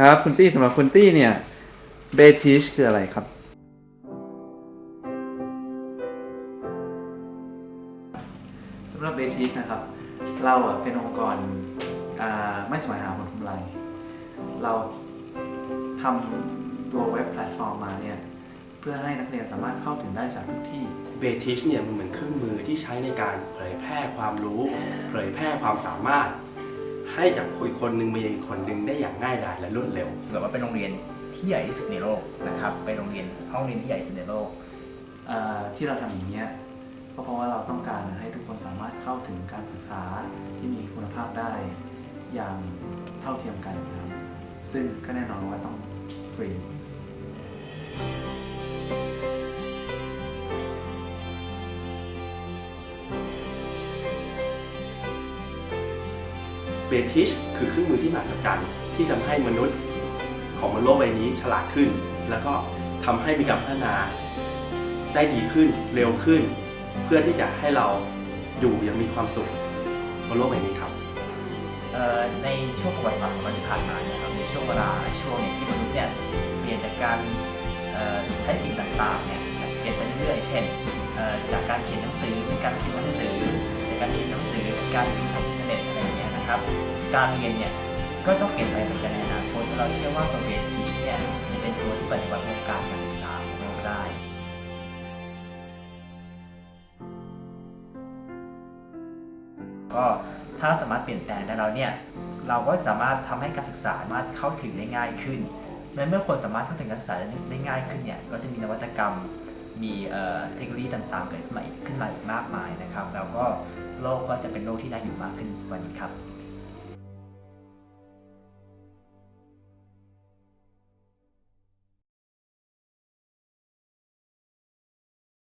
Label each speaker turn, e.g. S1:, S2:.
S1: ครับคุณตี้สำหรับคุณตี้เนี่ยเบทิชคืออะไรครับ สำหรับเบทิชนะครับ เราอะเป็นองค์กรอ่าไม่สมัยหาผลกำไร เราทำตัวเว็บแพลตฟอร์มมาเนี่ยเพื่อให้นักเรียนสามารถเข้าถึงได้จากทุกที่
S2: เบทิชเนี่ยมันเหมือนเครื่องมือที่ใช้ในการเผยแพร่ความรู้ เผยแพร่ความสามารถ ให้จากคนคนหนึ่งมายังอีกคนหนึ่งได้อย่างง่ายดายและรวดเร็ว
S3: เกิดว่าเป็นโรงเรียนที่ใหญ่ที่สุดในโลกนะครับ เป็นโรงเรียนห้องเรียนที่ใหญ่ที่สุดในโลก
S1: เอ่อที่เราทำอย่างนี้ยก็เพราะว่าเราต้องการให้ทุกคนสามารถเข้าถึงการศึกษาที่มีคุณภาพได้อย่างเท่าเทียมกันนะครับซึ่งก็แน่นอนว่าต้องฟรี
S2: เบทิชคือเครื่องมือที่มหัศจรรย์ที่ทำให้มนุษย์ของบนโลกใบนี้ฉลาดขึ้น แล้วก็ทำให้มีการพัฒนาได้ดีขึ้นเร็วขึ้น เพื่อที่จะให้เราอยู่อยังมีความสุขบนโลกใบนี้ครับ
S3: ในช่วงประวัติศาสตร์ของมันที่ผ่านมาเนี่ยครับในช่วงเวลาช่วงเนี่ยที่มนุษย์เนี่ยเปลี่ยนจากการใช้สิ่งต่างๆเนี่ยเปลี่ยนไปเรื่อยๆเช่นจากการเขียนหนังสือเป็นการพิมพ์หนังสือ จากการเรียนหนังสือเป็นการดูทางอิ นะครับ การเรียนเนี่ยก็ต้องเปลี่ยนไปเหมือนกันในอนาคตเราเชื่อว่าตัวเบทีเนี่ยจะเป็นตัวที่ปฏิวัติวงการการศึกษาของเราได้ก็ถ้าสามารถเปลี่ยนแปลงได้แล้วเนี่ยเราก็สามารถทำให้การศึกษาสามารถเข้าถึงได้ง่ายขึ้นเมื่อเมื่อคนสามารถเข้าถึงการศึกษาได้ง่ายขึ้นเนี่ยก็จะมีนวัตกรรมมีเอ่อเทคโนโลยีต่างๆ เกิดขึ้นมาอีกขึ้นมาอีกมากมายนะครับ แล้วก็โลกก็จะเป็นโลกที่น่าอยู่มากขึ้นกว่านี้ครับ